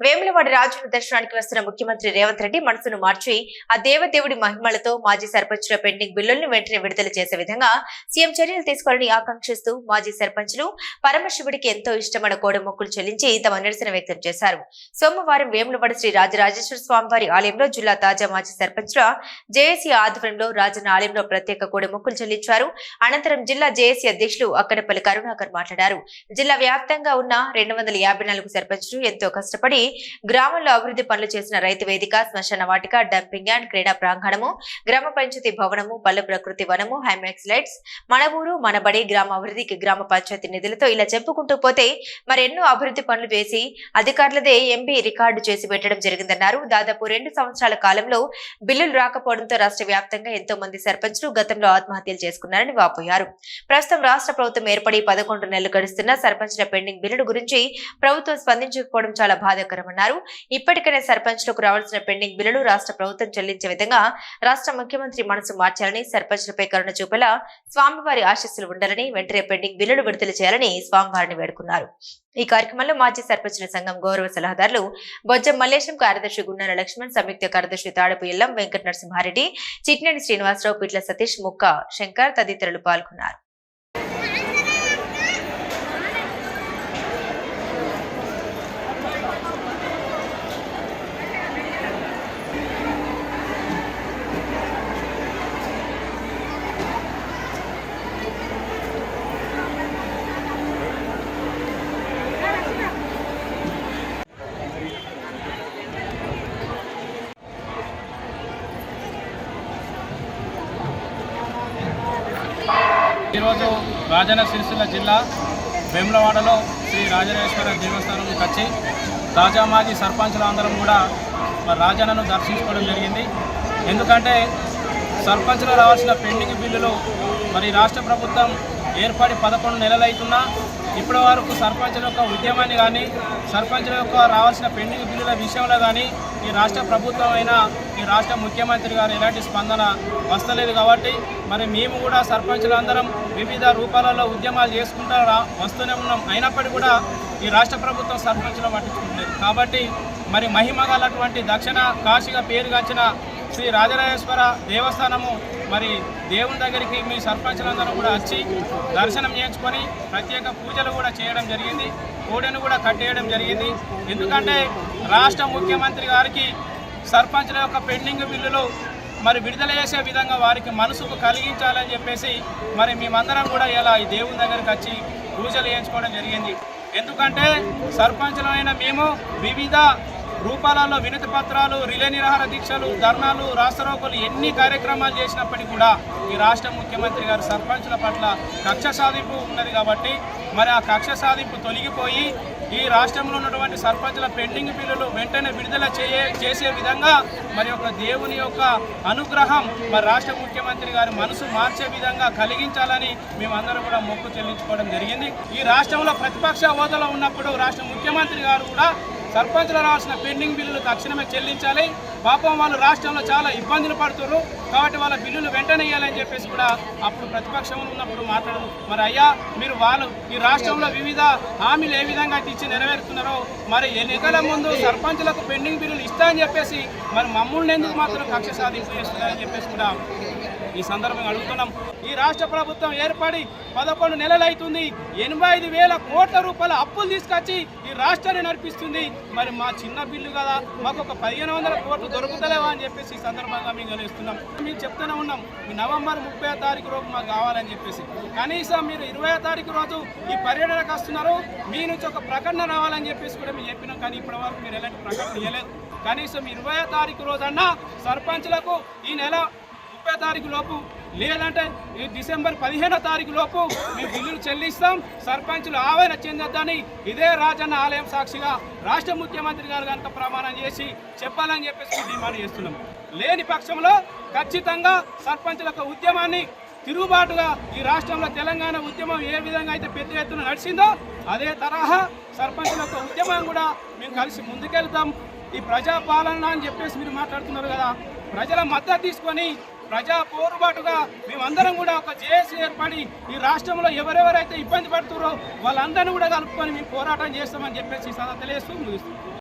వేములవాడ రాజుల దర్శనానికి వస్తున్న ముఖ్యమంత్రి రేవంత్ రెడ్డి మనసును మార్చి ఆ దేవదేవుడి మహిమలతో మాజీ సర్పంచుల పెండింగ్ బిల్లులను వెంటనే విడుదల చేసే విధంగా సీఎం చర్యలు తీసుకోవాలని ఆకాంక్షిస్తూ మాజీ సర్పంచులు పరమశివుడికి ఎంతో ఇష్టమైన కోడమొక్కులు చెల్లించి తమ నిరసన వ్యక్తం చేశారు. సోమవారం వేములవాడ శ్రీ రాజరాజేశ్వర స్వామివారి ఆలయంలో జిల్లా తాజా మాజీ సర్పంచుల జేఏసీ ఆధ్వర్యంలో రాజన్న ఆలయంలో ప్రత్యేక కోడమొక్కులు చెల్లించారు. అనంతరం జిల్లా జేఏసీ అధ్యక్షులు అక్కడపల్లి కరుణాకర్ మాట్లాడారు. జిల్లా వ్యాప్తంగా ఉన్న రెండు వందల యాభై నాలుగు సర్పంచులు ఎంతో కష్టపడి గ్రామంలో అభివృద్ధి పనులు చేసిన రైతు వేదిక శ్మశాన వాటిక డంపింగ్ యార్డ్ క్రీడా ప్రాంగణము గ్రామ పంచాయతీ భవనము పల్లె ప్రకృతి వనము హైమాక్స్ లైట్స్ మన ఊరు గ్రామ అభివృద్ధికి గ్రామ పంచాయతీ నిధులతో ఇలా చెప్పుకుంటూ పోతే మరెన్నో అభివృద్ధి పనులు వేసి అధికారులదే ఎంపీ రికార్డు చేసి పెట్టడం జరిగిందన్నారు. దాదాపు రెండు సంవత్సరాల కాలంలో బిల్లులు రాకపోవడంతో రాష్ట్ర వ్యాప్తంగా ఎంతో మంది సర్పంచులు గతంలో ఆత్మహత్యలు చేసుకున్నారని వాపోయారు. ప్రస్తుతం రాష్ట్ర ప్రభుత్వం ఏర్పడి పదకొండు నెలలు గడుస్తున్న సర్పంచ్ల పెండింగ్ బిల్లుల గురించి ప్రభుత్వం స్పందించకపోవడం చాలా బాధాకరమన్నారు ఇప్పటికైనా సర్పంచ్లకు రావాల్సిన పెండింగ్ బిల్లులు రాష్ట్ర ప్రభుత్వం చెల్లించే విధంగా రాష్ట్ర ముఖ్యమంత్రి మనసు మార్చాలని సర్పంచ్లపై కరుణ చూపేలా స్వామివారి ఆశస్సులు ఉండాలని వెంటనే పెండింగ్ బిల్లులు విడుదల చేయాలని స్వామివారిని వేడుకున్నారు. ఈ కార్యక్రమంలో మాజీ సర్పంచుల సంఘం గౌరవ సలహాదారులు బొజ్జం మల్లేశం కార్యదర్శి గున్నార లక్ష్మణ్ సంయుక్త కార్యదర్శి తాడపు ఇల్లం వెంకట నరసింహారెడ్డి చిట్నేని శ్రీనివాసరావు పిట్ల సతీష్ ముక్క శంకర్ తదితరులు పాల్గొన్నారు. ఈరోజు రాజన్న సిరిసిల్ల జిల్లా వేములవాడలో శ్రీ రాజరాజేశ్వర దేవస్థానంకి వచ్చి తాజా మాజీ సర్పంచులు అందరం కూడా మరి రాజన్నను దర్శించుకోవడం జరిగింది. ఎందుకంటే సర్పంచులు రావాల్సిన పెండింగ్ బిల్లులు మరి రాష్ట్ర ప్రభుత్వం ఏర్పడి పదకొండు నెలలైతున్నా ఇప్పటి వరకు సర్పంచుల యొక్క ఉద్యమాన్ని కానీ సర్పంచుల యొక్క రావాల్సిన పెండింగ్ బిల్లుల విషయంలో కానీ ఈ రాష్ట్ర ప్రభుత్వం అయినా ఈ రాష్ట్ర ముఖ్యమంత్రి గారు ఎలాంటి స్పందన వస్తలేదు కాబట్టి మరి మేము కూడా సర్పంచులందరం వివిధ రూపాలలో ఉద్యమాలు చేసుకుంటూ వస్తూనే ఉన్నాం. అయినప్పటికీ కూడా ఈ రాష్ట్ర ప్రభుత్వం సర్పంచులు పట్టించుకుంటుంది కాబట్టి మరి మహిమ గలటువంటి దక్షిణ కాశీగా పేరుగాంచిన శ్రీ రాజరాజేశ్వర దేవస్థానము మరి దేవుని దగ్గరికి మీ సర్పంచులందరూ కూడా వచ్చి దర్శనం చేయించుకొని ప్రత్యేక పూజలు కూడా చేయడం జరిగింది. కోడెను కూడా కట్టేయడం జరిగింది. ఎందుకంటే రాష్ట్ర ముఖ్యమంత్రి గారికి సర్పంచుల యొక్క పెండింగ్ బిల్లులు మరి విడుదల చేసే విధంగా వారికి మనసుకు కలిగించాలని చెప్పేసి మరి మేమందరం కూడా ఇలా ఈ దేవుని దగ్గరికి వచ్చి పూజలు చేయించుకోవడం జరిగింది. ఎందుకంటే సర్పంచులైన మేము వివిధ రూపాలలో వినతి పత్రాలు రిలే నిరాహార దీక్షలు ధర్నాలు రాష్ట్రోకులు ఎన్ని కార్యక్రమాలు చేసినప్పటికీ కూడా ఈ రాష్ట్ర ముఖ్యమంత్రి గారు సర్పంచుల పట్ల కక్ష సాధింపు ఉన్నది కాబట్టి మరి ఆ కక్ష సాధింపు తొలగిపోయి ఈ రాష్ట్రంలో ఉన్నటువంటి సర్పంచుల పెండింగ్ బిల్లులు వెంటనే విడుదల చేయే చేసే విధంగా మరి యొక్క దేవుని యొక్క అనుగ్రహం మరి రాష్ట్ర ముఖ్యమంత్రి గారి మనసు మార్చే విధంగా కలిగించాలని మేమందరం కూడా మొక్కు చెల్లించుకోవడం జరిగింది. ఈ రాష్ట్రంలో ప్రతిపక్ష హోదాలో ఉన్నప్పుడు రాష్ట్ర ముఖ్యమంత్రి గారు కూడా సర్పంచులు రావాల్సిన పెండింగ్ బిల్లులు తక్షణమే చెల్లించాలి. పాపం వాళ్ళు రాష్ట్రంలో చాలా ఇబ్బందులు పడుతున్నారు కాబట్టి వాళ్ళ బిల్లులు వెంటనే ఇవ్వాలని చెప్పేసి కూడా అప్పుడు ప్రతిపక్షంలో ఉన్నప్పుడు మాట్లాడదు మరి అయ్యా మీరు వాళ్ళు ఈ రాష్ట్రంలో వివిధ హామీలు ఏ విధంగా ఇచ్చి నెరవేరుతున్నారో మరి ఎన్నికల ముందు సర్పంచులకు పెండింగ్ బిల్లులు ఇస్తా అని చెప్పేసి మరి మమ్మల్ని ఎందుకు మాత్రం కక్ష సాధింపు చేస్తున్నారని చెప్పేసి కూడా ఈ సందర్భంగా అడుగుతున్నాం. ఈ రాష్ట్ర ప్రభుత్వం ఏర్పడి పదకొండు నెలలు అవుతుంది ఎనభై ఐదు వేల కోట్ల రూపాయల అప్పులు తీసుకొచ్చి ఈ రాష్ట్రాన్ని నడిపిస్తుంది. మరి మా చిన్న బిల్లు కదా మాకు ఒక పదిహేను వందల కోట్లు దొరుకుతలేవా అని చెప్పేసి ఈ సందర్భంగా మేము గెలుస్తున్నాం మేము చెప్తూనే ఉన్నాం నవంబర్ ముప్పై తారీఖు రోజు మాకు కావాలని చెప్పేసి. కనీసం మీరు ఇరవై తారీఖు రోజు ఈ పర్యటనకు వస్తున్నారు మీ నుంచి ఒక ప్రకటన రావాలని చెప్పేసి కూడా మేము చెప్పినాం. కానీ ఇప్పటి వరకు మీరు ఎలాంటి ప్రకటన ఇవ్వలేదు కనీసం ఇరవై తారీఖు రోజన్నా సర్పంచ్లకు ఈ నెల తారీఖు లోపు లేదంటే ఈ డిసెంబర్ పదిహేనో తారీఖు లోపు మేము బిల్లులు చెల్లిస్తాం సర్పంచులు ఆవేదన చెందొద్దని ఇదే రాజన్న ఆలయం సాక్షిగా రాష్ట్ర ముఖ్యమంత్రి గారు కనుక ప్రమాణం చేసి చెప్పాలని చెప్పేసి డిమాండ్ చేస్తున్నాం. లేని పక్షంలో ఖచ్చితంగా సర్పంచుల యొక్క ఉద్యమాన్ని తిరుగుబాటుగా ఈ రాష్ట్రంలో తెలంగాణ ఉద్యమం ఏ విధంగా అయితే పెద్ద ఎత్తున నడిచిందో అదే తరహా సర్పంచుల యొక్క ఉద్యమం కూడా మేము కలిసి ముందుకెళ్తాం. ఈ ప్రజా పాలన అని చెప్పేసి మీరు మాట్లాడుతున్నారు కదా ప్రజల మద్దతు తీసుకొని ప్రజా పోరుబాటుగా మేమందరం కూడా ఒక జేఏసీ ఏర్పడి ఈ రాష్ట్రంలో ఎవరెవరైతే ఇబ్బంది పడుతున్నారో వాళ్ళందరినీ కూడా కలుపుకొని మేము పోరాటం చేస్తామని చెప్పేసి సదా తెలియస్తూ ముగిస్తున్నాం.